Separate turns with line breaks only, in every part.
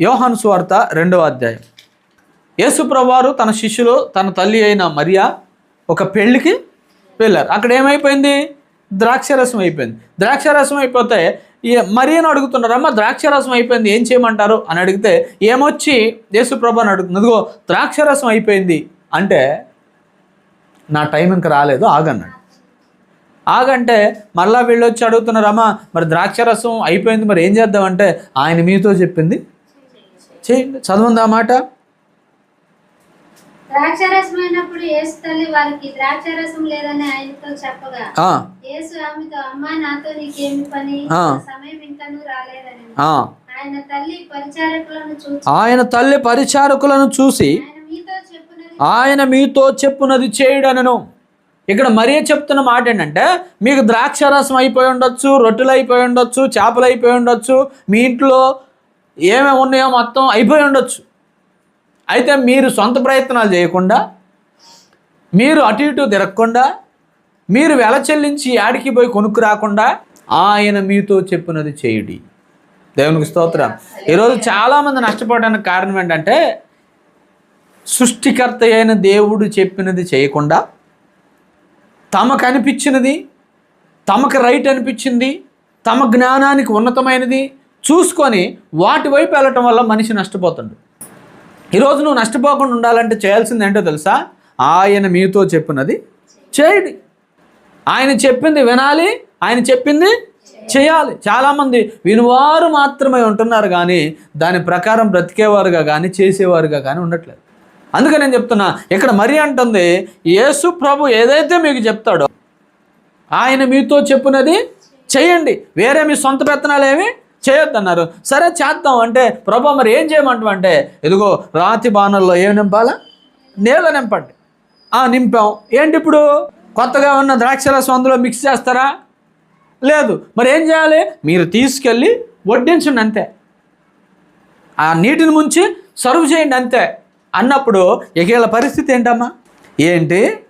యోహాను స్వార్త రెండవ అధ్యాయం. యేసుప్రవారు తన శిష్యులు తన తల్లి అయిన మరియా ఒక పెళ్ళికి వెళ్ళారు. అక్కడ ఏమైపోయింది? ద్రాక్షరసం అయిపోయింది. ద్రాక్షరసం అయిపోతే ఈ మరియను అడుగుతున్నారు అమ్మ ద్రాక్షరసం అయిపోయింది ఏం చేయమంటారు? అని అడిగితే ఏమొచ్చి? యేసుప్రభాని అడుగుతుంది అదిగో ద్రాక్షరసం అయిపోయింది. అంటే నా టైం ఇంకా రాలేదు ఆగన్నాడు ఆగంటే మళ్ళా వీళ్ళు వచ్చి అడుగుతున్నారమ్మా మరి ద్రాక్షరసం అయిపోయింది మరి ఏం చేద్దామంటే ఆయన మీతో చెప్పింది చేయండి చదవండి ఆ మాట?
ద్రాక్షరసమైనప్పుడు యేసు తల్లి వారికి ద్రాక్షరసం లేదని ఆయనతో చెప్పగా
ఆ,
యేసు ఆమెతో అమ్మా నాతో నీకేమి పని?
ఆ.
నా సమయం ఇంకనూ రాలేదని.
ఆ.
ఆయన తల్లి పరిచారకులను చూసి
ఆయన తల్లి పరిచారకులను చూసి
ఆయన మీతో చెప్పునది
ఆయన మీతో చెప్పునది చేయడనను. ఇక్కడ మరీ చెప్తున్న మాట ఏంటంటే మీకు ద్రాక్షరసం అయిపోయి ఉండొచ్చు రొట్టెలు అయిపోయి ఉండొచ్చు చేపలు అయిపోయి ఉండొచ్చు మీ ఇంట్లో ఏమేమి ఉన్నాయో మొత్తం అయిపోయి ఉండొచ్చు. అయితే మీరు సొంత ప్రయత్నాలు చేయకుండా మీరు అటు ఇటు తిరగకుండా మీరు వెల చెల్లించి యాడికి పోయి కొనుక్కు రాకుండా ఆయన మీతో చెప్పినది చేయుడి. దేవునికి స్తోత్రం. ఈరోజు చాలామంది నష్టపోవడానికి కారణం ఏంటంటే సృష్టికర్త అయిన దేవుడు చెప్పినది చేయకుండా తమకు అనిపించినది తమకు రైట్ అనిపించింది తమ జ్ఞానానికి ఉన్నతమైనది చూసుకొని వాటి వైపు వెళ్ళటం వల్ల మనిషి నష్టపోతాడు. ఈరోజు నువ్వు నష్టపోకుండా ఉండాలంటే చేయాల్సింది ఏంటో తెలుసా? ఆయన మీతో చెప్పినది చేయండి. ఆయన చెప్పింది వినాలి ఆయన చెప్పింది చేయాలి. చాలామంది వినివారు మాత్రమే ఉంటున్నారు కానీ దాని ప్రకారం బ్రతికేవారుగా కానీ చేసేవారుగా కానీ ఉండట్లేదు. అందుకే నేను చెప్తున్నా ఇక్కడ మరి అంటుంది యేసు ప్రభు ఏదైతే మీకు చెప్తాడో ఆయన మీతో చెప్పినది చేయండి. వేరే మీ సొంత పెత్తనాలు ఏమి చేయొద్దన్నారు. సరే చేద్దాం అంటే ప్రభా మరి ఏం చేయమంటాం అంటే ఇదిగో రాతి బాణల్లో ఏం నింపాలా? నేల నింపండి. ఆ నింపాం. ఏంటి ఇప్పుడు? కొత్తగా ఉన్న ద్రాక్షరసం అందులో మిక్స్ చేస్తారా? లేదు. మరి ఏం చేయాలి? మీరు తీసుకెళ్ళి వడ్డించండి అంతే. ఆ నీటిని ముంచి సర్వ్ చేయండి అంతే. అన్నప్పుడు ఇక పరిస్థితి ఏంటమ్మా? ఏంటి?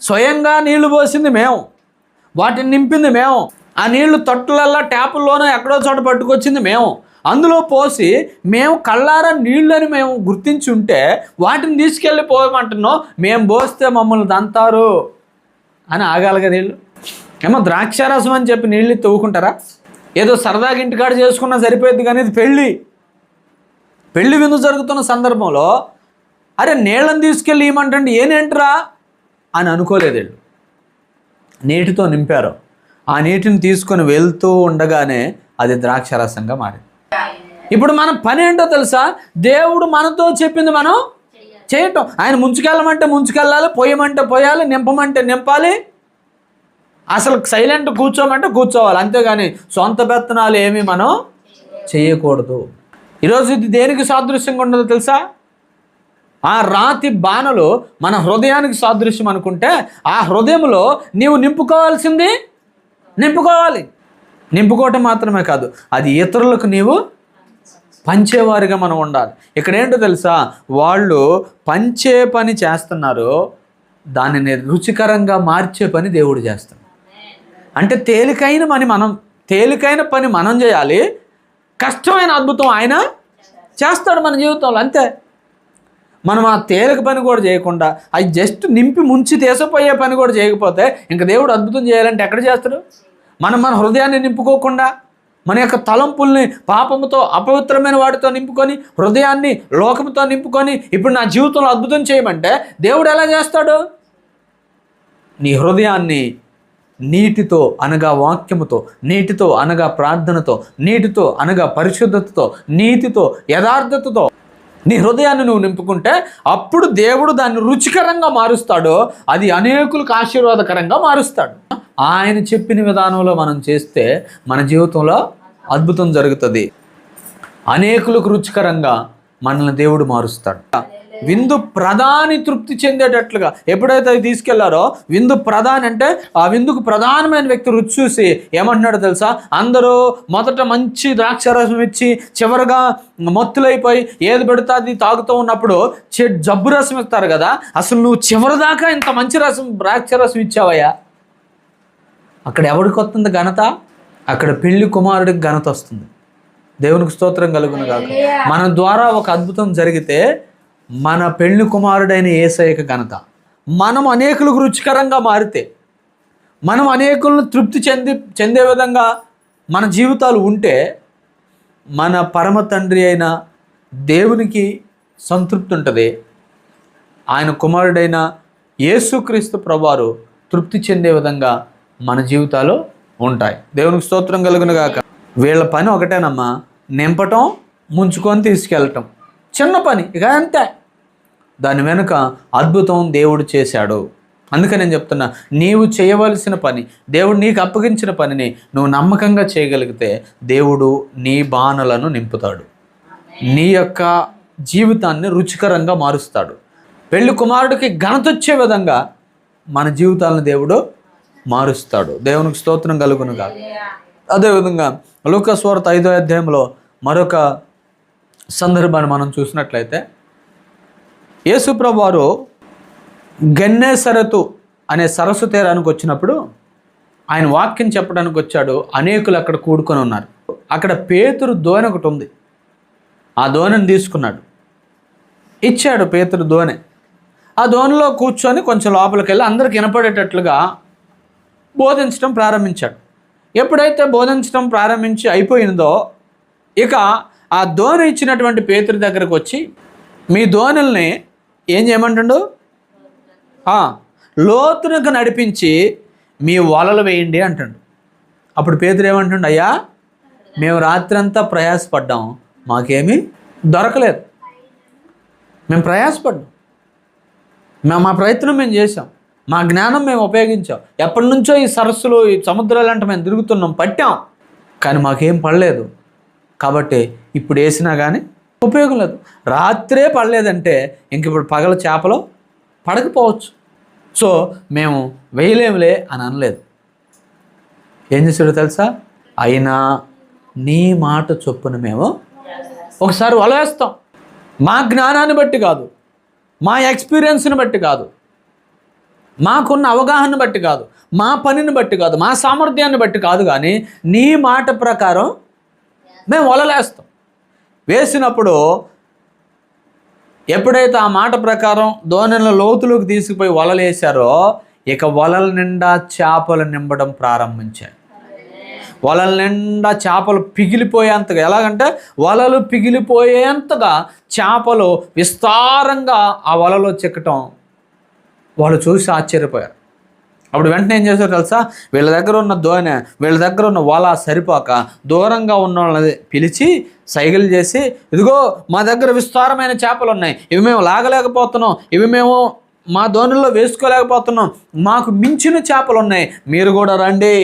స్వయంగా నీళ్ళు పోసింది మేము వాటిని నింపింది మేము ఆ నీళ్ళు తొట్టులల్లో ట్యాపుల్లోనో ఎక్కడో చోట పట్టుకొచ్చింది మేము. అందులో పోసి మేము కళ్ళారా నీళ్ళని మేము గుర్తించి ఉంటే వాటిని తీసుకెళ్ళి పోయమంటున్నాం మేము పోస్తే మమ్మల్ని దంతారు అని ఆగాలి కదా వీళ్ళు ఏమో ద్రాక్షారసం అని చెప్పి నీళ్ళు తవ్వుకుంటారా? ఏదో సరదాగా ఇంటికాడ చేసుకున్నా సరిపోయేది కానీ ఇది పెళ్ళి. పెళ్ళి విందు జరుగుతున్న సందర్భంలో అరే నీళ్ళని తీసుకెళ్ళి ఇవ్వమంటండి ఏనేంటరా? అని అనుకోలేదు వీళ్ళు. నీటితో నింపారు. ఆ నీటిని తీసుకొని వెళ్తూ ఉండగానే అది ద్రాక్షరసంగా మారింది. ఇప్పుడు మన పని ఏంటో తెలుసా? దేవుడు మనతో చెప్పింది మనం చేయటం. ఆయన ముంచుకెళ్ళమంటే ముంచుకెళ్ళాలి పోయమంటే పోయాలి నింపమంటే నింపాలి. అసలు సైలెంట్ కూర్చోమంటే కూర్చోవాలి. అంతేగాని సొంత పెత్తనాలు ఏమి మనం చేయకూడదు. ఈరోజు ఇది దేనికి సాదృశ్యంగా ఉండదు తెలుసా? ఆ రాతి బాణలు మన హృదయానికి సాదృశ్యం అనుకుంటే ఆ హృదయంలో నీవు నింపుకోవాల్సింది నింపుకోవాలి. నింపుకోవటం మాత్రమే కాదు అది ఇతరులకు నీవు పంచేవారిగా మనం ఉండాలి. ఇక్కడ ఏంటో తెలుసా? వాళ్ళు పంచే పని చేస్తున్నారు దానిని రుచికరంగా మార్చే పని దేవుడు చేస్తున్నాడు. అంటే తేలికైన పని మనం తేలికైన పని మనం చేయాలి కష్టమైన అద్భుతం ఆయన చేస్తాడు మన జీవితంలో అంతే. మనం ఆ తేలిక పని కూడా చేయకుండా అది జస్ట్ నింపి ముంచి తీసపోయే పని కూడా చేయకపోతే ఇంకా దేవుడు అద్భుతం చేయాలంటే ఎక్కడ చేస్తాడు? మనం మన హృదయాన్ని నింపుకోకుండా మన యొక్క తలంపుల్ని పాపముతో అపవిత్రమైన వాటితో నింపుకొని హృదయాన్ని లోకంతో నింపుకొని ఇప్పుడు నా జీవితంలో అద్భుతం చేయమంటే దేవుడు ఎలా చేస్తాడు? నీ హృదయాన్ని నీటితో అనగా వాక్యముతో నీటితో అనగా ప్రార్థనతో నీటితో అనగా పరిశుద్ధతతో నీతితో యథార్థతతో నీ హృదయాన్ని నువ్వు నింపుకుంటే అప్పుడు దేవుడు దాన్ని రుచికరంగా మారుస్తాడు అది అనేకులకు ఆశీర్వాదకరంగా మారుస్తాడు. ఆయన చెప్పిన విధానంలో మనం చేస్తే మన జీవితంలో అద్భుతం జరుగుతుంది. అనేకులకు రుచికరంగా మనల్ని దేవుడు మారుస్తాడు. విందు ప్రధాని తృప్తి చెందేటట్లుగా ఎప్పుడైతే అది తీసుకెళ్ళారో విందు ప్రధాని అంటే ఆ విందుకు ప్రధానమైన వ్యక్తి రుచి చూసి ఏమంటున్నాడో తెలుసా? అందరూ మొదట మంచి ద్రాక్షరసం ఇచ్చి చివరిగా మత్తులైపోయి ఏది పెడితే అది తాగుతూ ఉన్నప్పుడు చె జబ్బు రసం ఇస్తారు కదా అసలు నువ్వు చివరి దాకా ఇంత మంచి రసం ద్రాక్షరసం ఇచ్చావయ్యా? అక్కడ ఎవరికి వస్తుంది ఘనత? అక్కడ పెళ్ళి కుమారుడికి ఘనత వస్తుంది. దేవునికి స్తోత్రం కలుగును కాక మన ద్వారా ఒక అద్భుతం జరిగితే మన పెళ్ళి కుమారుడైన ఏసయ్యక ఘనత. మనం అనేకులకు రుచికరంగా మారితే మనం అనేకులను తృప్తి చెంది చెందే విధంగా మన జీవితాలు ఉంటే మన పరమ తండ్రి అయిన దేవునికి సంతృప్తి ఉంటుంది. ఆయన కుమారుడైన యేసుక్రీస్తు ప్రభువారు తృప్తి చెందే విధంగా మన జీవితాలు ఉంటాయి. దేవునికి స్తోత్రం కలుగును గాక. వీళ్ళ పని ఒకటేనమ్మా నింపటం ముంచుకొని తీసుకెళ్ళటం. చిన్న పని ఇక అంతే. దాని వెనుక అద్భుతం దేవుడు చేశాడు. అందుకని నేను చెప్తున్నా నీవు చేయవలసిన పని దేవుడు నీకు అప్పగించిన పనిని నువ్వు నమ్మకంగా చేయగలిగితే దేవుడు నీ బాణలను నింపుతాడు. నీ యొక్క జీవితాన్ని రుచికరంగా మారుస్తాడు. పెళ్ళి కుమారుడికి ఘనతొచ్చే విధంగా మన జీవితాలను దేవుడు మారుస్తాడు. దేవునికి స్తోత్రం కలుగునుగా అదేవిధంగా లోకస్వార్త ఐదో అధ్యాయంలో మరొక సందర్భాన్ని మనం చూసినట్లయితే యేసుప్రభు వారు గన్నేసరతు అనే సరస్సు తీరానికి వచ్చినప్పుడు ఆయన వాక్యం చెప్పడానికి వచ్చాడు. అనేకులు అక్కడ కూడుకొని ఉన్నారు. అక్కడ పేతురు దోణి ఒకటి ఉంది. ఆ దోణిని తీసుకున్నాడు. ఇచ్చాడు పేతురు దోణి ఆ దోణిలో కూర్చొని కొంచెం లోపలికి వెళ్ళి అందరికి వినపడేటట్లుగా బోధించడం ప్రారంభించాడు. ఎప్పుడైతే బోధించడం ప్రారంభించి అయిపోయిందో ఇక ఆ దోణి ఇచ్చినటువంటి పేతురు దగ్గరకు వచ్చి మీ దోణుల్ని ఏం చేయమంటుండు? లోతునకు నడిపించి మీ వలలు వేయండి అంటాడు. అప్పుడు పేతురు ఏమంటుండు అయ్యా మేము రాత్రంతా ప్రయాసపడ్డాం మాకేమీ దొరకలేదు. మేము ప్రయాసపడ్డాం. మేము మా ప్రయత్నం మేము చేసాం మా జ్ఞానం మేము ఉపయోగించాం. ఎప్పటి నుంచో ఈ సరస్సులు ఈ సముద్రాలు అంటే మేము తిరుగుతున్నాం పట్టాం. కానీ మాకేం పడలేదు. కాబట్టి ఇప్పుడు వేసినా కానీ ఉపయోగం లేదు. రాత్రే పడలేదంటే ఇంక ఇప్పుడు పగల చేపలు పడకపోవచ్చు. సో మేము వేయలేములే అని అనలేదు. ఏం చేసాడో తెలుసా? అయినా నీ మాట చొప్పున మేము ఒకసారి వలవేస్తాం మా జ్ఞానాన్ని బట్టి కాదు మా ఎక్స్పీరియన్స్ని బట్టి కాదు మాకున్న అవగాహన బట్టి కాదు మా పనిని బట్టి కాదు మా సామర్థ్యాన్ని బట్టి కాదు కానీ నీ మాట ప్రకారం మేము వలలేస్తాం. వేసినప్పుడు ఎప్పుడైతే ఆ మాట ప్రకారం దోణెల లోతులోకి తీసుకుపోయి వలలేశారో ఇక వలల నిండా చేపలు నింపడం ప్రారంభించాయి వలల నిండా చేపలు పిగిలిపోయేంతగా ఎలాగంటే వలలు పిగిలిపోయేంతగా చేపలు విస్తారంగా ఆ వలలో చిక్కటం వాళ్ళు చూసి ఆశ్చర్యపోయారు. అప్పుడు వెంటనే ఏం చేశారు తెలుసా? వీళ్ళ దగ్గర ఉన్న దోణె వీళ్ళ దగ్గర ఉన్న వల సరిపోక దూరంగా ఉన్న వాళ్ళని పిలిచి సైగలు చేసి ఇదిగో మా దగ్గర విస్తారమైన చేపలు ఉన్నాయి. ఇవి మేము లాగలేకపోతున్నాం. ఇవి మేము మా దోణుల్లో వేసుకోలేకపోతున్నాం. మాకు మించిన చేపలు ఉన్నాయి. మీరు కూడా రండి.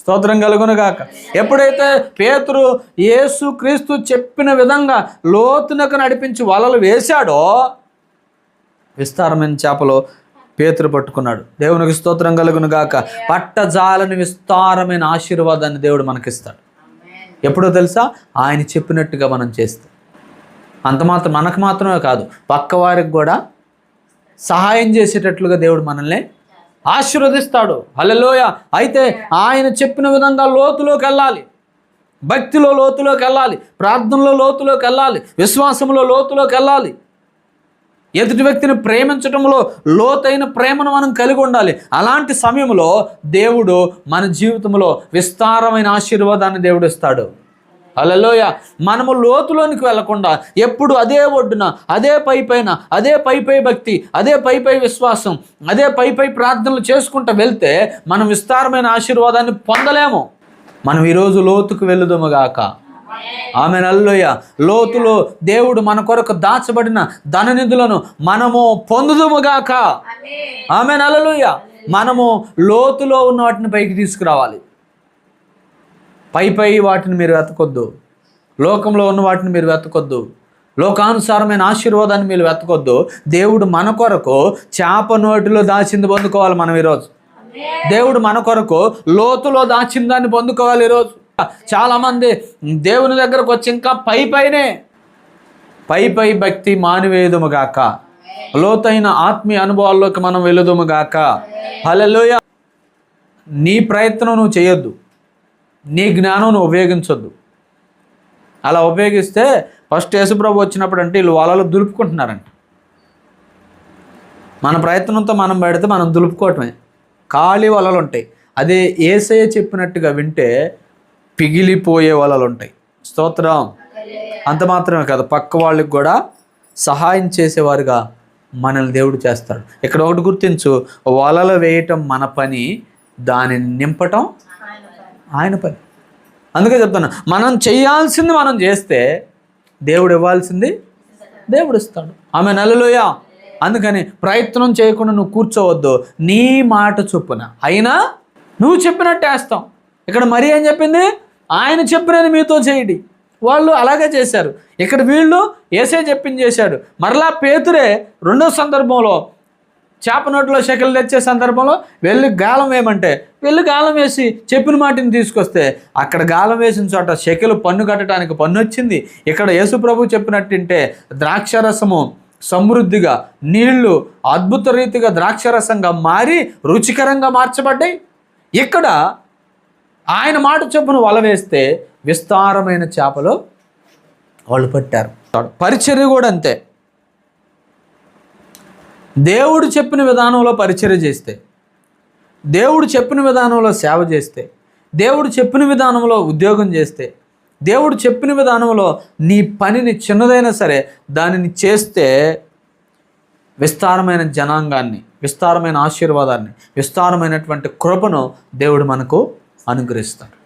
స్తోత్రం కలుగును గాక. ఎప్పుడైతే పేతురు యేసు క్రీస్తు చెప్పిన విధంగా లోతునకు నడిపించి వలలు వేశాడో విస్తారమైన చేపలు పేతురు పట్టుకున్నాడు. దేవునికి స్తోత్రం కలుగును గాక. పట్టజాలని విస్తారమైన ఆశీర్వాదాన్ని దేవుడు మనకిస్తాడు. ఎప్పుడో తెలుసా? ఆయన చెప్పినట్టుగా మనం చేస్తే. అంత మాత్రం మనకు మాత్రమే కాదు పక్కవారికి కూడా సహాయం చేసేటట్లుగా దేవుడు మనల్ని ఆశీర్వదిస్తాడు. హల్లెలూయ. అయితే ఆయన చెప్పిన విధంగా లోతులోకి వెళ్ళాలి. భక్తిలో లోతులోకి వెళ్ళాలి. ప్రార్థనలో లోతులోకి వెళ్ళాలి. విశ్వాసంలో లోతులోకి వెళ్ళాలి. ఎదుటి వ్యక్తిని ప్రేమించడంలో లోతైన ప్రేమను మనం కలిగి ఉండాలి. అలాంటి సమయంలో దేవుడు మన జీవితంలో విస్తారమైన ఆశీర్వాదాన్ని దేవుడు ఇస్తాడు అలలోయ మనము లోతులోనికి వెళ్ళకుండా ఎప్పుడు అదే ఒడ్డున అదే పై పైన అదే పై పై భక్తి అదే పై పై విశ్వాసం అదే పై పై ప్రార్థనలు చేసుకుంటూ వెళ్తే మనం విస్తారమైన ఆశీర్వాదాన్ని పొందలేము. మనం ఈరోజు లోతుకు వెళ్ళుదముగాక ఆమె నల్లోయ లోతులో దేవుడు మన కొరకు దాచబడిన ధననిధులను మనము పొందుదుముగాక ఆమె నల్లలోయ మనము లోతులో ఉన్న వాటిని పైకి తీసుకురావాలి. పై పై వాటిని మీరు వెతకొద్దు. లోకంలో ఉన్న వాటిని మీరు వెతకొద్దు. లోకానుసారమైన ఆశీర్వాదాన్ని మీరు వెతకొద్దు. దేవుడు మన కొరకు చేప నోటిలో దాచింది పొందుకోవాలి మనం ఈరోజు. దేవుడు మన కొరకు లోతులో దాచిన దాన్ని పొందుకోవాలి ఈరోజు. చాలామంది దేవుని దగ్గరకు వచ్చి ఇంకా పై పైనే పై పై భక్తి మానివేదుముగాక లోతైన ఆత్మీయ అనుభవాల్లోకి మనం వెళుదుము గాక. నీ ప్రయత్నం నువ్వు చేయొద్దు. నీ జ్ఞానం నువ్వు ఉపయోగించొద్దు. అలా ఉపయోగిస్తే ఫస్ట్ యేసుప్రభు వచ్చినప్పుడు అంటే వీళ్ళు వలలో దులుపుకుంటున్నారంట. మన ప్రయత్నంతో మనం పెడితే మనం దులుపుకోవటమే. ఖాళీ వలలు ఉంటాయి అదే ఏసయ్య చెప్పినట్టుగా వింటే పిగిలిపోయే వలలు ఉంటాయి. స్తోత్రం. అంత మాత్రమే కాదు పక్క వాళ్ళకి కూడా సహాయం చేసేవారుగా మనల్ని దేవుడు చేస్తాడు. ఇక్కడ ఒకటి గుర్తించు వలలు వేయటం మన పని దానిని నింపటం ఆయన పని. అందుకే చెప్తున్నా మనం చేయాల్సింది మనం చేస్తే దేవుడు ఇవ్వాల్సింది దేవుడు ఇస్తాడు. ఆమె నెలలోయ అందుకని ప్రయత్నం చేయకుండా నువ్వు కూర్చోవద్దు. నీ మాట చొప్పున. అయినా నువ్వు చెప్పినట్టు వేస్తాం ఇక్కడ మరీ ఏం చెప్పింది? ఆయన చెప్పినది మీతో చేయండి. వాళ్ళు అలాగే చేశారు. ఇక్కడ వీళ్ళు ఏసే చెప్పింది చేశాడు. మరలా పేతురే రెండో సందర్భంలో చేప నోట్లో శకలు తెచ్చే సందర్భంలో వెళ్ళి గాలం వేయమంటే వెళ్ళి గాలం వేసి చెప్పిన మాటిని తీసుకొస్తే అక్కడ గాలం వేసిన చోట శకలు పన్ను కట్టడానికి పన్ను వచ్చింది. ఇక్కడ యేసుప్రభు చెప్పినట్టుంటే ద్రాక్షరసము సమృద్ధిగా నీళ్ళు అద్భుత రీతిగా ద్రాక్షరసంగా మారి రుచికరంగా మార్చబడ్డాయి. ఇక్కడ ఆయన మాట చొప్పున వల వేస్తే విస్తారమైన చేపలు వాళ్ళు పట్టారు. పరిచర్య కూడా అంతే. దేవుడు చెప్పిన విధానంలో పరిచర్య చేస్తే దేవుడు చెప్పిన విధానంలో సేవ చేస్తే దేవుడు చెప్పిన విధానంలో ఉద్యోగం చేస్తే దేవుడు చెప్పిన విధానంలో నీ పనిని చిన్నదైనా సరే దానిని చేస్తే విస్తారమైన జనాంగాన్ని విస్తారమైన ఆశీర్వాదాన్ని విస్తారమైనటువంటి కృపను దేవుడు మనకు అనుగ్రహిస్తాడు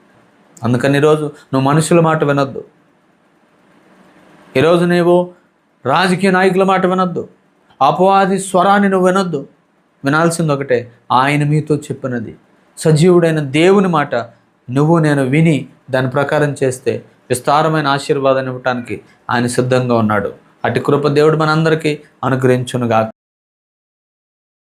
అందుకని ఈరోజు నువ్వు మనుషుల మాట వినొద్దు. ఈరోజు నీవు రాజకీయ నాయకుల మాట వినొద్దు. అపవాది స్వరాన్ని నువ్వు వినొద్దు. వినాల్సింది ఒకటే ఆయన మీతో చెప్పినది. సజీవుడైన దేవుని మాట నువ్వు నేను విని దాని ప్రకారం చేస్తే విస్తారమైన ఆశీర్వాదాన్ని ఇవ్వటానికి ఆయన సిద్ధంగా ఉన్నాడు. అటు కృప దేవుడు మనందరికీ అనుగ్రహించునుగా